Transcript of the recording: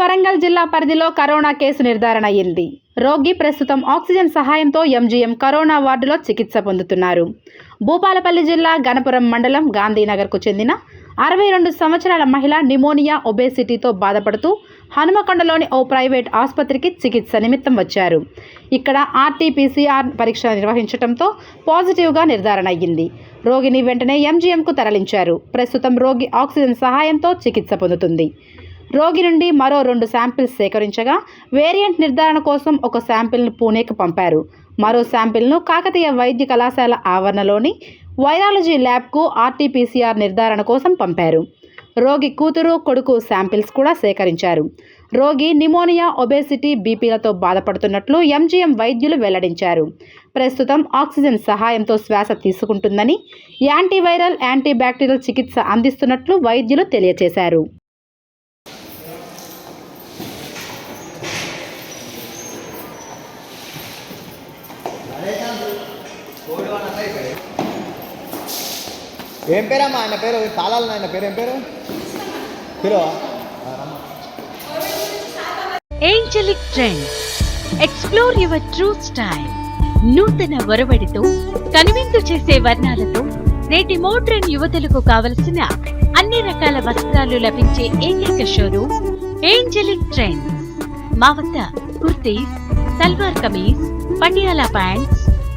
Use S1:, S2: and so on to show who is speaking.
S1: వరంగల్ జిల్లా పరిధిలో corona case నిర్ధారణ అయ్యింది రోగి ప్రస్తుతం ఆక్సిజన్ సహాయంతో ఎంజీఎం కరోనా వార్డులో చికిత్స పొందుతున్నారు. భూపాలపల్లి జిల్లా గణపురం మండలం గాంధీనగర్కు చెందిన అరవై రెండు సంవత్సరాల మహిళ నిమోనియా ఒబేసిటీతో బాధపడుతూ హనుమకొండలోని ఓ ప్రైవేట్ ఆసుపత్రికి చికిత్స నిమిత్తం వచ్చారు. ఇక్కడ ఆర్టీపీసీఆర్ పరీక్ష నిర్వహించడంతో పాజిటివ్గా నిర్ధారణ అయ్యింది. రోగిని వెంటనే ఎంజీఎంకు తరలించారు. ప్రస్తుతం రోగి ఆక్సిజన్ సహాయంతో చికిత్స పొందుతుంది. రోగి నుండి మరో రెండు శాంపిల్స్ సేకరించగా వేరియంట్ నిర్ధారణ కోసం ఒక శాంపిల్ను పూణేకు పంపారు. మరో శాంపిల్ను కాకతీయ వైద్య కళాశాల ఆవరణలోని వైరాలజీ ల్యాబ్కు ఆర్టీపీసీఆర్ నిర్ధారణ కోసం పంపారు. రోగి కూతురు కొడుకు శాంపిల్స్ కూడా సేకరించారు. రోగి నిమోనియా ఒబేసిటీ బీపీలతో బాధపడుతున్నట్లు ఎంజీఎం వైద్యులు వెల్లడించారు. ప్రస్తుతం ఆక్సిజన్ సహాయంతో శ్వాస తీసుకుంటుందని యాంటీవైరల్ యాంటీబ్యాక్టీరియల్ చికిత్స అందిస్తున్నట్లు వైద్యులు తెలియజేశారు
S2: ఏం పేరమ్మా ఆయన పేరు తాళాలి ఆయన పేరు ఏం పేరు? పిలువ
S3: Angelic Trends explore your true style నూతన ఒరవడితో కనువిందు చేసే వర్ణాలతో నేటి మోడ్రన్ యువతలకు కావలసిన అన్ని రకాల వస్త్రాలు లభించే ఏకైక షోరూమ్ ఏంజలిక్ ట్రెండ్స్ మా వద్ద కుర్తీస్ సల్వార్ కమీజ్ పటియాలా ప్యాంట్స్